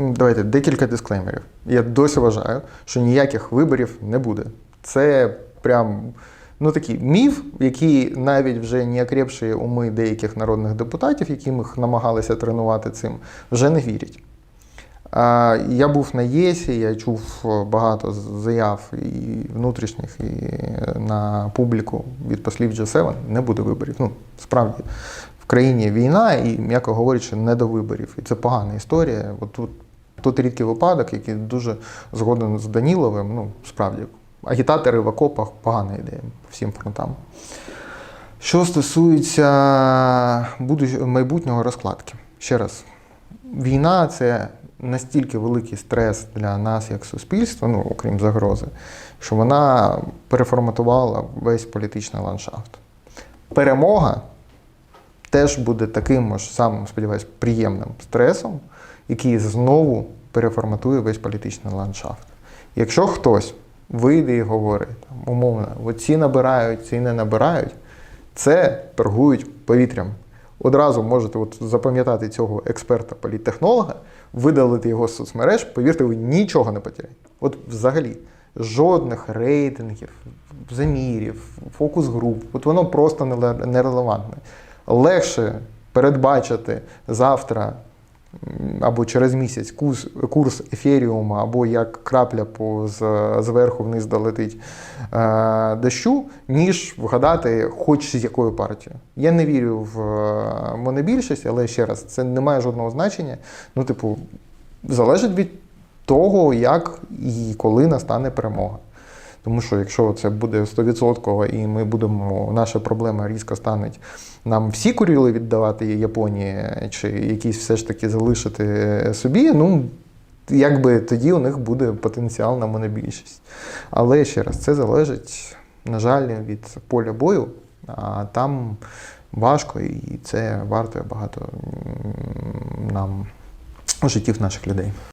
Давайте декілька дисклеймерів. Я досі вважаю, що ніяких виборів не буде. Це прям ну такий міф, який навіть вже не окрепші уми деяких народних депутатів, які їх намагалися тренувати цим, вже не вірять. Я був на ЄСі, я чув багато заяв і внутрішніх, і е, на публіку від послів G7 не буде виборів. Ну, справді, в країні війна, і, м'яко говорячи, не до виборів. І це погана історія. От тут, тут рідкий випадок, який дуже згоден з Даніловим. Ну, справді, агітатори в окопах погана ідея по всім фронтам. Що стосується майбутнього розкладки, ще раз, війна це настільки великий стрес для нас як суспільства, ну окрім загрози, що вона переформатувала весь політичний ландшафт. Перемога теж буде таким ж самим, сподіваюсь, приємним стресом, який знову переформатує весь політичний ландшафт. Якщо хтось вийде і говорить, там, умовно, ці набирають, ці не набирають, це торгують повітрям. Одразу можете от запам'ятати цього експерта політтехнолога, видалити його з соцмереж, повірте, ви нічого не потеряєте. От взагалі, жодних рейтингів, замірів, фокус груп, от воно просто нерелевантне. Легше передбачити завтра або через місяць курс, курс ефіріума, або як крапля по зверху вниз долетить е, дощу, ніж вгадати хоч з якою партією. Я не вірю в е, монобільшість, але ще раз, це не має жодного значення. Ну, типу, залежить від того, як і коли настане перемога. Тому що якщо це буде 100% і ми будемо, наша проблема різко стане нам всі Куріли віддавати Японії, чи якісь все ж таки залишити собі, ну якби тоді у них буде потенціал на монобільшість. Але ще раз, це залежить, на жаль, від поля бою, а там важко, і це вартує багато нам життів наших людей.